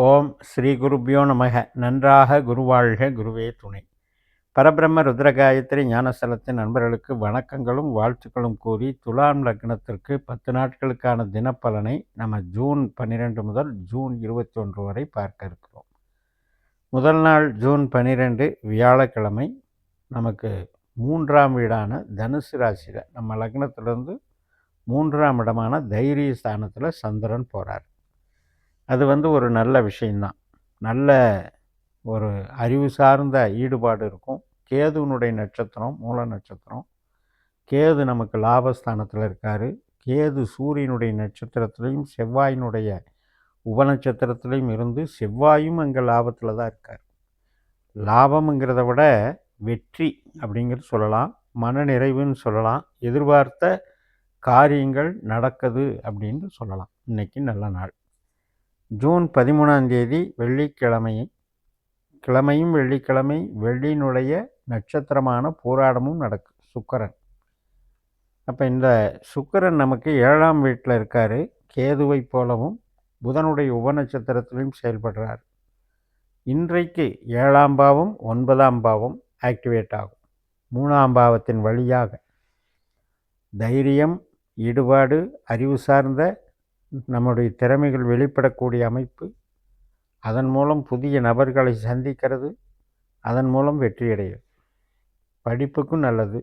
ஓம் ஸ்ரீ குருபியோ நமக. நன்றாக குருவாழ்க குருவே துணை. பரபிரம்ம ருத்ரகாயத்ரி ஞானஸ்தலத்தின் நண்பர்களுக்கு வணக்கங்களும் வாழ்த்துக்களும் கூறி துலாம் லக்னத்திற்கு பத்து நாட்களுக்கான தினப்பலனை நம்ம ஜூன் பன்னிரெண்டு முதல் ஜூன் இருபத்தி ஒன்று வரை பார்க்க இருக்கிறோம். முதல் நாள் ஜூன் பன்னிரெண்டு வியாழக்கிழமை நமக்கு மூன்றாம் வீடான தனுசு ராசியில் நம்ம லக்னத்திலேருந்து மூன்றாம் இடமான தைரிய ஸ்தானத்தில் சந்திரன் போகிறார் அது வந்து ஒரு நல்ல விஷயந்தான். நல்ல ஒரு அறிவு சார்ந்த ஈடுபாடு இருக்கும். கேதுவனுடைய நட்சத்திரம் மூல நட்சத்திரம். கேது நமக்கு லாபஸ்தானத்தில் இருக்கார். கேது சூரியனுடைய நட்சத்திரத்துலேயும் செவ்வாயினுடைய உபநட்சத்திரத்துலேயும் இருந்து செவ்வாயும் அங்கே லாபத்தில் தான் இருக்கார். லாபம்ங்கிறத விட வெற்றி அப்படிங்கிறது சொல்லலாம். மன நிறைவுன்னு சொல்லலாம். எதிர்பார்த்த காரியங்கள் நடக்குது அப்படின்னு சொல்லலாம். இன்றைக்கி நல்ல நாள். ஜூன் பதிமூணாம் தேதி வெள்ளிக்கிழமை கிழமையும் வெள்ளிக்கிழமை வெள்ளியினுடைய நட்சத்திரமான போராடமும் நடக்கு சுக்கரன். அப்போ இந்த சுக்கரன் நமக்கு ஏழாம் வீட்டில் இருக்கார். கேதுவை போலவும் புதனுடைய உபநட்சத்திரத்திலையும் செயல்படுறார். இன்றைக்கு ஏழாம் பாவம் ஒன்பதாம் பாவம் ஆக்டிவேட் ஆகும். மூணாம் பாவத்தின் வழியாக தைரியம் ஈடுபாடு அறிவு சார்ந்த நம்முடைய திறமைகள் வெளிப்படக்கூடிய அமைப்பு அதன் மூலம் புதிய நபர்களை சந்திக்கிறது அதன் மூலம் வெற்றியடையும் படிப்புக்கும் நல்லது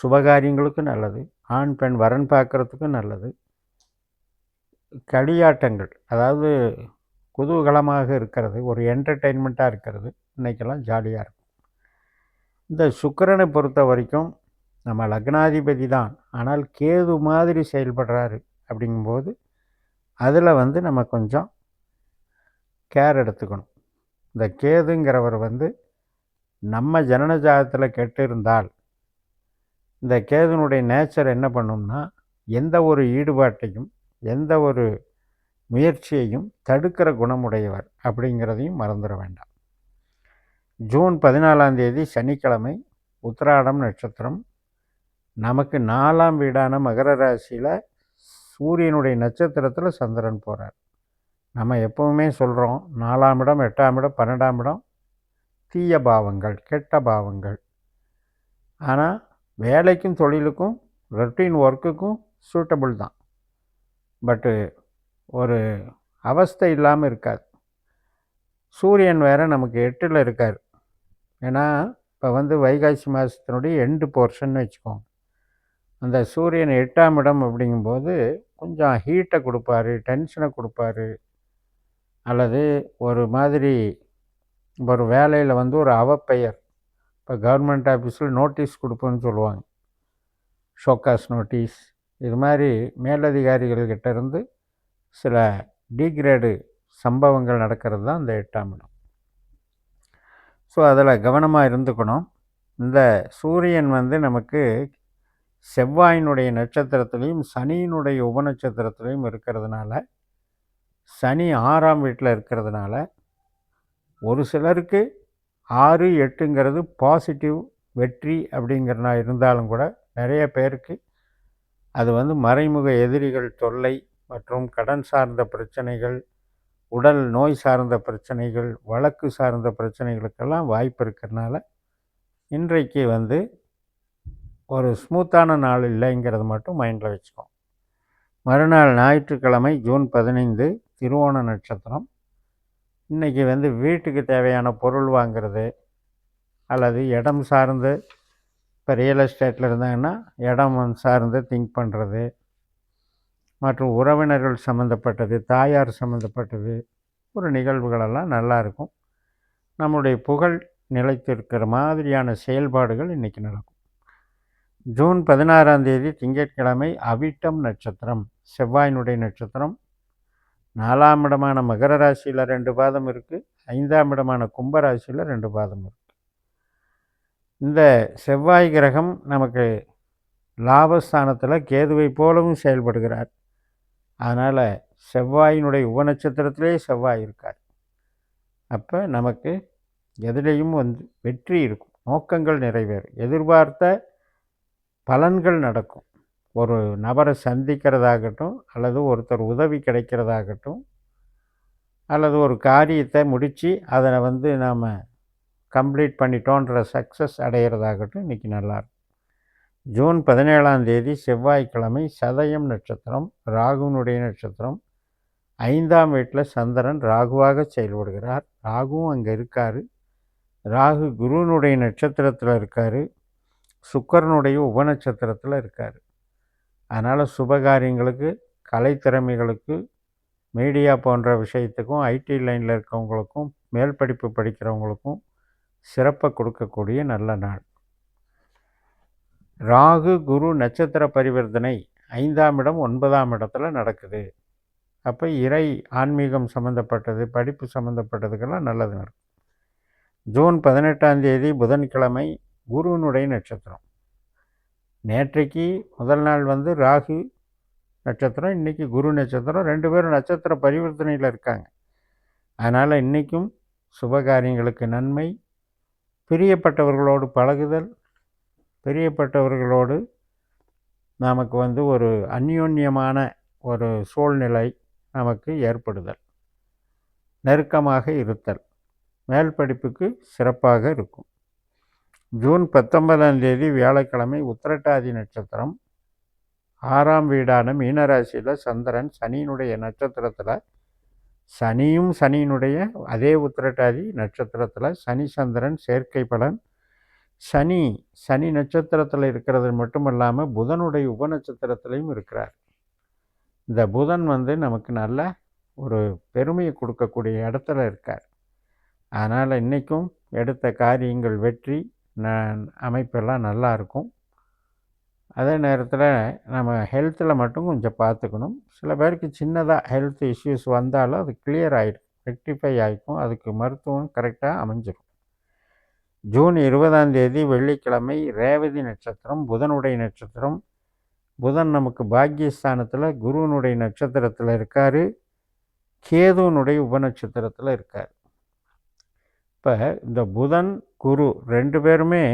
சுபகாரியங்களுக்கும் நல்லது ஆண் பெண் வரன் பார்க்குறதுக்கும் நல்லது. களியாட்டங்கள் அதாவது குதூகலமாக இருக்கிறது ஒரு என்டர்டெயின்மெண்ட்டாக இருக்கிறது இன்றைக்கெல்லாம் ஜாலியாக இருக்கும். இந்த சுக்கரனை பொறுத்த வரைக்கும் நம்ம லக்னாதிபதி தான் ஆனால் கேது மாதிரி செயல்படுறாரு. அப்படிங்கும்போது அதில் வந்து நம்ம கொஞ்சம் கேர் எடுத்துக்கணும். இந்த கேதுங்கிறவர் வந்து நம்ம ஜனனஜாதத்தில் கெட்டிருந்தால் இந்த கேதுனுடைய நேச்சர் என்ன பண்ணும்னா எந்த ஒரு ஈடுபாட்டையும் எந்த ஒரு முயற்சியையும் தடுக்கிற குணமுடையவர் அப்படிங்கிறதையும் மறந்துட வேண்டாம். ஜூன் பதினாலாம் தேதி சனிக்கிழமை உத்திராடம் நட்சத்திரம். நமக்கு நாலாம் வீடான மகர ராசியில் சூரியனுடைய நட்சத்திரத்தில் சந்திரன் போகிறார் நம்ம எப்போவுமே சொல்கிறோம் நாலாம் இடம் எட்டாம் இடம் பன்னெண்டாம் இடம் தீய பாவங்கள் கெட்ட பாவங்கள். ஆனால் வேலைக்கும் தொழிலுக்கும் ரொட்டீன் ஒர்க்குக்கும் சூட்டபிள் தான். பட்டு ஒரு அவஸ்தை இல்லாமல் இருக்காது. சூரியன் வேறு நமக்கு எட்டில் இருக்கார். ஏன்னா இப்போ வந்து வைகாசி மாதத்தினுடைய எண்டு போர்ஷன் வச்சுக்கோங்க. அந்த சூரியன் எட்டாம் இடம் அப்படிங்கும்போது கொஞ்சம் ஹீட்டை கொடுப்பாரு டென்ஷனை கொடுப்பாரு. அல்லது ஒரு மாதிரி ஒரு வேலையில் வந்து ஒரு அவப்பெயர். இப்போ கவர்மெண்ட் ஆஃபீஸில் நோட்டீஸ் கொடுப்போன்னு சொல்லுவாங்க. ஷோக்காஸ் நோட்டீஸ் இது மாதிரி மேலதிகாரிகள்கிட்ட இருந்து சில டிகிரேடு சம்பவங்கள் நடக்கிறது தான் இந்த எட்டாம் இடம். ஸோ அதில் கவனமாக இருந்துக்கணும். இந்த சூரியன் வந்து நமக்கு செவ்வாயினுடைய நட்சத்திரத்துலேயும் சனியினுடைய உபநட்சத்திரத்துலேயும் இருக்கிறதுனால சனி ஆறாம் வீட்டில் இருக்கிறதுனால ஒரு சிலருக்கு ஆறு எட்டுங்கிறது பாசிட்டிவ் வெற்றி அப்படிங்கிறனா இருந்தாலும் கூட நிறைய பேருக்கு அது வந்து மறைமுக எதிரிகள் தொல்லை மற்றும் கடன் சார்ந்த பிரச்சனைகள் உடல் நோய் சார்ந்த பிரச்சனைகள் வழக்கு சார்ந்த பிரச்சனைகளுக்கெல்லாம் வாய்ப்பு இருக்கிறதுனால இன்றைக்கு வந்து ஒரு ஸ்மூத்தான நாள் இல்லைங்கிறது மட்டும் மைண்டில் வச்சுக்கோம் மறுநாள் ஞாயிற்றுக்கிழமை ஜூன் பதினைந்து திருவோண நட்சத்திரம். இன்றைக்கி வந்து வீட்டுக்கு தேவையான பொருள் வாங்கிறது அல்லது இடம் சார்ந்து இப்போ ரியல் எஸ்டேட்டில் இருந்தாங்கன்னா இடம் சார்ந்து திங்க் பண்ணுறது மற்றும் உறவினர்கள் சம்மந்தப்பட்டது தாயார் சம்மந்தப்பட்டது ஒரு நிகழ்வுகளெல்லாம் நல்லாயிருக்கும் நம்முடைய புகழ் நிலைத்திருக்கிற மாதிரியான செயல்பாடுகள் இன்றைக்கி நடக்கும். ஜூன் பதினாறாம் தேதி திங்கட்கிழமை அவிட்டம் நட்சத்திரம் செவ்வாயினுடைய நட்சத்திரம். நாலாம் இடமான மகர ராசியில் ரெண்டு பாதம் இருக்குது ஐந்தாம் இடமான கும்ப ராசியில் ரெண்டு பாதம் இருக்குது இந்த செவ்வாய் கிரகம் நமக்கு லாபஸ்தானத்தில் கேதுவை போலவும் செயல்படுகிறார். அதனால் செவ்வாயினுடைய உபநட்சத்திரத்திலே செவ்வாய் இருக்கார். அப்போ நமக்கு எதிலையும் வந்து வெற்றி இருக்கும். நோக்கங்கள் நிறைவேறும். எதிர்பார்த்த பலன்கள் நடக்கும். ஒரு நபரை சந்திக்கிறதாகட்டும் அல்லது ஒருத்தர் உதவி கிடைக்கிறதாகட்டும் அல்லது ஒரு காரியத்தை முடித்து அதை வந்து நாம் கம்ப்ளீட் பண்ணிட்டோன்ற சக்ஸஸ் அடைகிறதாகட்டும் இன்றைக்கி நல்லாயிருக்கும் ஜூன் பதினேழாம் தேதி செவ்வாய்க்கிழமை சதயம் நட்சத்திரம் ராகுனுடைய நட்சத்திரம். ஐந்தாம் வீட்டில் சந்திரன் ராகுவாக செயல்படுகிறார். ராகுவும் அங்கே இருக்கார். ராகு குருனுடைய நட்சத்திரத்தில் இருக்கார். சுக்கரனுடைய உபநட்சத்திரத்தில் இருக்கார். அதனால் சுபகாரியங்களுக்கு கலைத்திறமைகளுக்கு மீடியா போன்ற விஷயத்துக்கும் ஐடி லைனில் இருக்கவங்களுக்கும் மேல் படிப்பு படிக்கிறவங்களுக்கும் சிறப்பை கொடுக்கக்கூடிய நல்ல நாள். ராகு குரு நட்சத்திர பரிவர்த்தனை ஐந்தாம் இடம் ஒன்பதாம் இடத்துல நடக்குது. அப்போ இறை ஆன்மீகம் சம்மந்தப்பட்டது படிப்பு சம்மந்தப்பட்டதுக்கெல்லாம் நல்லது நடக்கும். ஜூன் பதினெட்டாம் தேதி புதன்கிழமை குருவனுடைய நட்சத்திரம். நேற்றைக்கு முதல் நாள் வந்து ராகு நட்சத்திரம் இன்றைக்கி குரு நட்சத்திரம். ரெண்டு பேரும் நட்சத்திர பரிவர்த்தனையில் இருக்காங்க. அதனால் இன்றைக்கும் சுபகாரியங்களுக்கு நன்மை பிரியப்பட்டவர்களோடு பழகுதல் பிரியப்பட்டவர்களோடு நமக்கு வந்து ஒரு அந்யோன்யமான ஒரு சூழ்நிலை நமக்கு ஏற்படுதல். நெருக்கமாக இருத்தல். மேல் படிப்புக்கு சிறப்பாக இருக்கும். ஜூன் பத்தொன்பதாம் தேதி வியாழக்கிழமை உத்திரட்டாதி நட்சத்திரம். ஆறாம் வீடான மீனராசியில் சந்திரன் சனியினுடைய நட்சத்திரத்தில் சனியும் சனியினுடைய அதே உத்திரட்டாதி நட்சத்திரத்தில் சனி சந்திரன் சேர்க்கை பலன். சனி சனி நட்சத்திரத்தில் இருக்கிறது மட்டும் இல்லாமல் புதனுடைய உபநட்சத்திரத்திலையும் இருக்கிறார். இந்த புதன் வந்து நமக்கு நல்ல ஒரு பெருமையை கொடுக்கக்கூடிய இடத்துல இருக்கார். அதனால் இன்றைக்கும் எடுத்த காரியங்கள் வெற்றி அமைப்பெல்லாம் நல்லாயிருக்கும் அதே நேரத்தில் நம்ம ஹெல்த்தில் மட்டும் கொஞ்சம் பார்த்துக்கணும். சில பேருக்கு சின்னதாக ஹெல்த் இஷ்யூஸ் வந்தாலும் அது கிளியர் ஆகிடும் ரெக்டிஃபை ஆகிக்கும் அதுக்கு மருத்துவம் கரெக்டாக அமைஞ்சிடும் ஜூன் இருபதாம் தேதி வெள்ளிக்கிழமை ரேவதி நட்சத்திரம் புதனுடைய நட்சத்திரம். புதன் நமக்கு பாக்கியஸ்தானத்தில் குருவனுடைய நட்சத்திரத்தில் இருக்கார். கேதுவனுடைய உபநட்சத்திரத்தில் இருக்கார். இப்போ இந்த புதன் குரு ரெண்டு பேருமே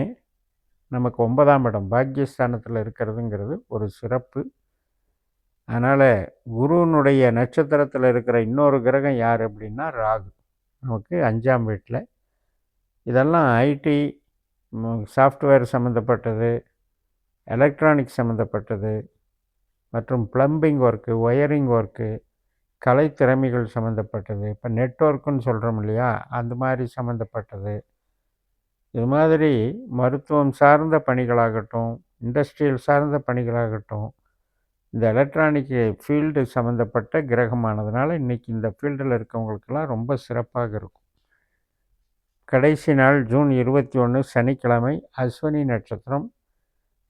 நமக்கு ஒன்பதாம் இடம். பாக்கியஸ்தானத்தில் இருக்கிறதுங்கிறது ஒரு சிறப்பு. அதனால் குருனுடைய நட்சத்திரத்தில் இருக்கிற இன்னொரு கிரகம் யார் அப்படின்னா ராகு. நமக்கு அஞ்சாம் வீட்டில் இதெல்லாம் ஐடி சாஃப்ட்வேர் சம்மந்தப்பட்டது எலக்ட்ரானிக் சம்மந்தப்பட்டது மற்றும் ப்ளம்பிங் ஒர்க்கு ஒயரிங் ஒர்க்கு கலைத்திறமைகள் சம்மந்தப்பட்டது இப்போ நெட்ஒர்க்குன்னு சொல்கிறோம் இல்லையா? அந்த மாதிரி சம்மந்தப்பட்டது இது மாதிரி மருத்துவம் சார்ந்த பணிகளாகட்டும் இண்டஸ்ட்ரியல் சார்ந்த பணிகளாகட்டும் இந்த எலக்ட்ரானிக் ஃபீல்டு சம்மந்தப்பட்ட கிரகமானதுனால இன்றைக்கி இந்த ஃபீல்டில் இருக்கவங்களுக்கெல்லாம் ரொம்ப சிறப்பாக இருக்கும். கடைசி நாள் ஜூன் இருபத்தி ஒன்று சனிக்கிழமை அஸ்வினி நட்சத்திரம்.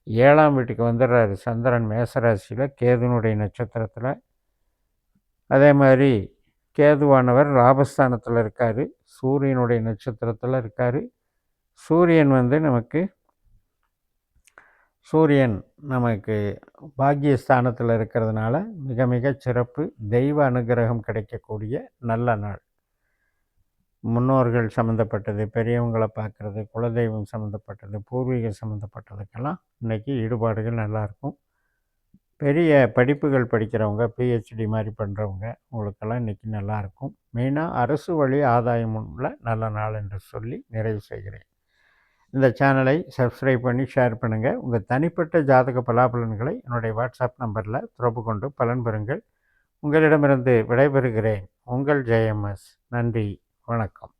ஏழாம் வீட்டுக்கு வந்துடுறாரு சந்திரன் மேசராசியில் கேதுனுடைய நட்சத்திரத்தில். அதே மாதிரி கேதுவானவர் லாபஸ்தானத்தில் இருக்கார். சூரியனுடைய நட்சத்திரத்தில் இருக்கார். சூரியன் வந்து நமக்கு சூரியன் நமக்கு பாக்கியஸ்தானத்தில் இருக்கிறதுனால மிக மிக சிறப்பு. தெய்வ அனுகிரகம் கிடைக்கக்கூடிய நல்ல நாள். முன்னோர்கள் சம்மந்தப்பட்டது பெரியவங்களை பார்க்குறது குலதெய்வம் சம்மந்தப்பட்டது பூர்வீகம் சம்மந்தப்பட்டதுக்கெல்லாம் இன்றைக்கி ஈடுபாடுகள் நல்லாயிருக்கும் பெரிய படிப்புகள் படிக்கிறவங்க பிஹெச்டி மாதிரி பண்ணுறவங்க உங்களுக்கெல்லாம் இன்றைக்கி நல்லாயிருக்கும். மெயினாக அரசு வழி ஆதாயம் உள்ள நல்ல நாள் என்று சொல்லி நிறைவு செய்கிறேன். இந்த சேனலை சப்ஸ்கிரைப் பண்ணி ஷேர் பண்ணுங்கள் உங்கள் தனிப்பட்ட ஜாதக பலாபலன்களை என்னுடைய வாட்ஸ்அப் நம்பரில் தொடர்பு கொண்டு பலன் பெறுங்கள். உங்களிடமிருந்து விடைபெறுகிறேன். உங்கள் ஜெயம்எஸ். நன்றி. வணக்கம்.